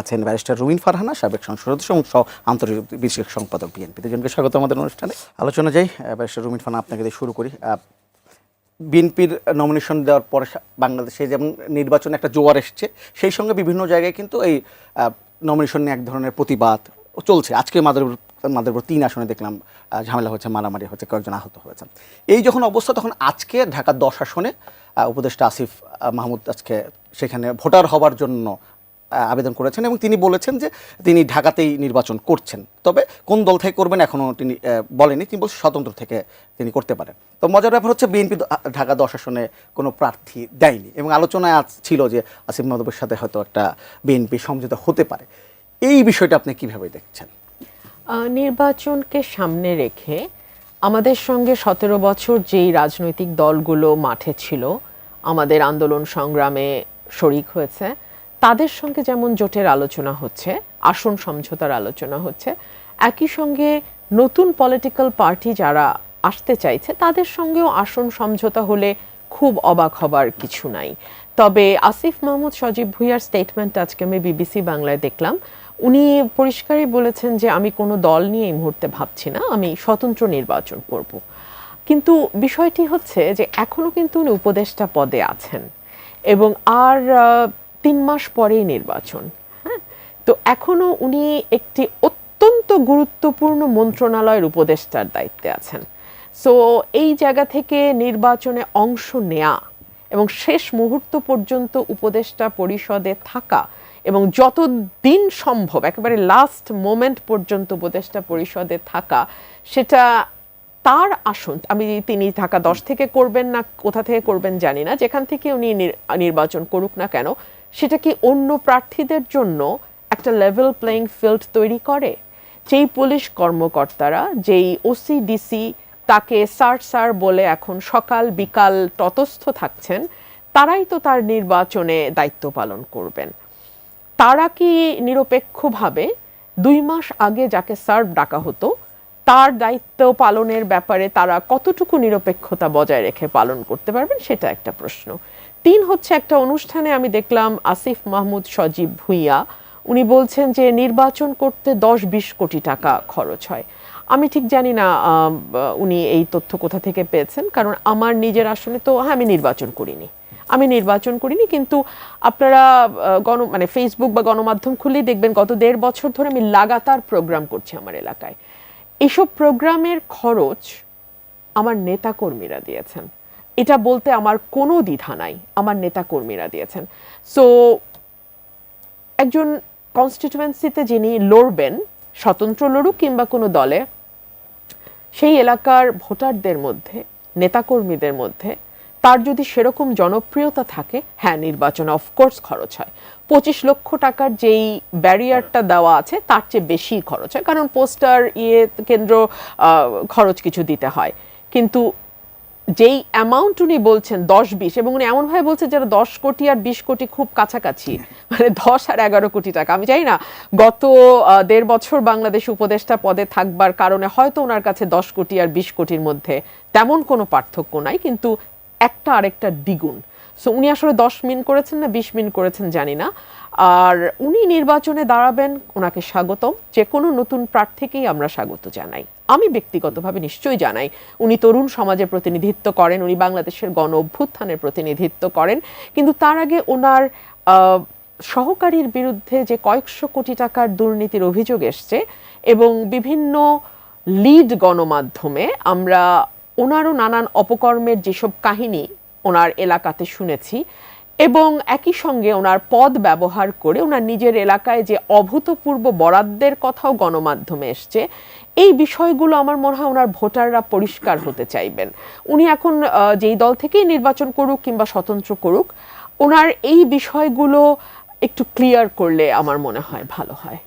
আছেন ব্যারিস্টার রুমিন ফারহানা, সাবেক সংসদ সদস্য এবং আন্তর্জাতিক বিশেষ সম্পাদক বিএনপি। দুজনকে স্বাগত আমাদের অনুষ্ঠানে। আলোচনা যাই ব্যারিস্টার রুমিন ফারহানা, আপনাকে দিয়ে শুরু করি। বিএনপির নমিনেশন দেওয়ার পরে বাংলাদেশে যেমন নির্বাচনে একটা জোয়ার এসছে, সেই সঙ্গে বিভিন্ন জায়গায় কিন্তু এই নমিনেশন নিয়ে এক ধরনের প্রতিবাদ চলছে। আজকে মাদারীপুর মাদারীপুর তিন আসনে দেখলাম ঝামেলা হচ্ছে, মারামারি হচ্ছে, কয়েকজন আহত হয়েছেন। এই যখন অবস্থা, তখন আজকে ঢাকা দশ আসনে উপদেষ্টা আসিফ মাহমুদ আজকে সেখানে ভোটার হবার জন্য আবেদন করেছেন এবং তিনি বলেছেন যে তিনি ঢাকাতেই নির্বাচন করছেন। তবে কোন দল থেকে করবেন এখনও তিনি বলেনি তিনি বলছেন স্বতন্ত্র থেকে তিনি করতে পারেন। তো মজার ব্যাপার হচ্ছে বিএনপি ঢাকা দশ আসনে কোনো প্রার্থী দেয়নি এবং আলোচনায় ছিল যে আসিফ মাহমুদের সাথে হয়তো একটা বিএনপি সমঝোতা হতে পারে। এই বিষয়টা আপনি কীভাবে দেখছেন? নির্বাচনকে সামনে রেখে আমাদের সঙ্গে সতেরো বছর যেই রাজনৈতিক দলগুলো মাঠে ছিল, আমাদের আন্দোলন সংগ্রামে শরিক হয়েছে তাদের সঙ্গে যেমন জোটের আলোচনা হচ্ছে, আসন সমঝোতার আলোচনা হচ্ছে, একই সঙ্গে নতুন পলিটিক্যাল পার্টি যারা আসতে চাইছে, তাদের সঙ্গেও আসন সমঝোতা হলে খুব অবাক হবার কিছু নাই। তবে আসিফ মাহমুদ সজীব ভুইয়ার স্টেটমেন্ট আজকে আমি বিবিসি বাংলায় দেখলাম। উনি পরিষ্কারই বলেছেন যে, আমি কোনো দল নিয়ে এই মুহূর্তে ভাবছি না, আমি স্বতন্ত্র নির্বাচন করব। কিন্তু বিষয়টি হচ্ছে যে, এখনও কিন্তু উনি উপদেষ্টা পদে আছেন। এবং আর তিন মাস পরেই নির্বাচন হ্যাঁ? তো এখনও উনি একটি অত্যন্ত গুরুত্বপূর্ণ মন্ত্রণালয়ের উপদেষ্টার দায়িত্বে আছেন। সো এই জায়গা থেকে নির্বাচনে অংশ নেয়া এবং শেষ মুহূর্ত পর্যন্ত উপদেষ্টা পরিষদে থাকা এবং যত দিন সম্ভব, একেবারে লাস্ট মোমেন্ট পর্যন্ত উপদেষ্টা পরিষদে থাকা, সেটা তার আসন, আমি তিনি ঢাকা দশ থেকে করবেন না, কোথা থেকে করবেন জানি না, যেখান থেকে উনি নির্বাচন করুক না কেন সেটা কি অন্য প্রার্থীদের জন্য একটা লেভেল প্লেইং ফিল্ড তৈরি করে? যেই পুলিশ কর্মকর্তারা, যেই ওসিডিসি তাকে স্যার স্যার বলে এখন সকাল বিকাল তটস্থ থাকছেন, তারাই তো তার নির্বাচনে দায়িত্ব পালন করবেন। তারা কি নিরপেক্ষভাবে দুই মাস আগে যাকে সার্ভ ডাকা হতো, তার দায়িত্ব পালনের ব্যাপারে তারা কতটুকু নিরপেক্ষতা বজায় রেখে পালন করতে পারবেন, সেটা একটা প্রশ্ন। তিন হচ্ছে একটা অনুষ্ঠানে আমি দেখলাম আসিফ মাহমুদ সজীব ভুইয়া। উনি বলছেন যে নির্বাচন করতে দশ বিশ কোটি টাকা খরচ হয়। আমি ঠিক জানি না উনি এই তথ্য কোথা থেকে পেয়েছেন, কারণ আমার নিজের আসনে তো হ্যাঁ আমি নির্বাচন করিনি। আমি নির্বাচন করিনি, কিন্তু আপনারা গণ মানে ফেসবুক বা গণমাধ্যম খুললেই দেখবেন গত দেড় বছর ধরে আমি লাগাতার প্রোগ্রাম করছি আমার এলাকায়। এইসব প্রোগ্রামের খরচ আমার নেতাকর্মীরা দিয়েছেন। এটা বলতে আমার কোনো দ্বিধা নাই। আমার নেতাকর্মীরা দিয়েছেন। সো একজন কনস্টিটিউয়েন্সিতে যিনি লড়বেন, স্বতন্ত্র লড়ুক কিংবা কোনো দলে, সেই এলাকার ভোটারদের মধ্যে, নেতাকর্মীদের মধ্যে তার যদি সেরকম জনপ্রিয়তা থাকে হ্যাঁ নির্বাচনে অফকোর্স খরচ হয়। পঁচিশ লক্ষ টাকার যেই ব্যারিয়ারটা দেওয়া আছে, তার চেয়ে বেশি খরচ হয়। কারণ পোস্টার ইয়ে কেন্দ্র খরচ কিছু দিতে হয়। কিন্তু যেই অ্যামাউন্ট উনি বলছেন, দশ বিশ, এবং উনি এমনভাবে বলছেন যারা দশ কোটি আর বিশ কোটি খুব কাছাকাছি মানে দশ আর এগারো কোটি টাকা। আমি জানি না, গত দেড় বছর বাংলাদেশ উপদেষ্টা পদে থাকবার কারণে হয়তো ওনার কাছে দশ কোটি আর বিশ কোটির মধ্যে তেমন কোনো পার্থক্য নাই, কিন্তু একটা আরেকটা দ্বিগুণ। সো উনি আসলে দশ মিন করেছেন না, বিশ মিন করেছেন, জানি না। আর উনি নির্বাচনে দাঁড়াবেন, ওনাকে স্বাগতম। যে কোনো নতুন প্রার্থীকেই আমরা স্বাগত জানাই। আমি ব্যক্তিগতভাবে নিশ্চয়ই জানাই। উনি তরুণ সমাজের প্রতিনিধিত্ব করেন, উনি বাংলাদেশের গণ অভ্যুত্থানের প্রতিনিধিত্ব করেন। কিন্তু তার আগে ওনার সহকারীর বিরুদ্ধে যে কয়েকশো কোটি টাকার দুর্নীতির অভিযোগ এসছে এবং বিভিন্ন লিড গণমাধ্যমে আমরা ওনারও নানান অপকর্মের যেসব কাহিনী ওনার এলাকাতে শুনেছি এবং একই সঙ্গে ওনার পদ ব্যবহার করে ওনার নিজের এলাকায় যে অভূতপূর্ব বরাদ্দের কথাও গণমাধ্যমে এসছে, এই বিষয়গুলো আমার মনে হয় ওনার ভোটাররা পরিষ্কার হতে চাইবেন। উনি এখন যেই দল থেকেই নির্বাচন করুক কিংবা স্বতন্ত্র করুক, ওনার এই বিষয়গুলো একটু ক্লিয়ার করলে আমার মনে হয় ভালো হয়।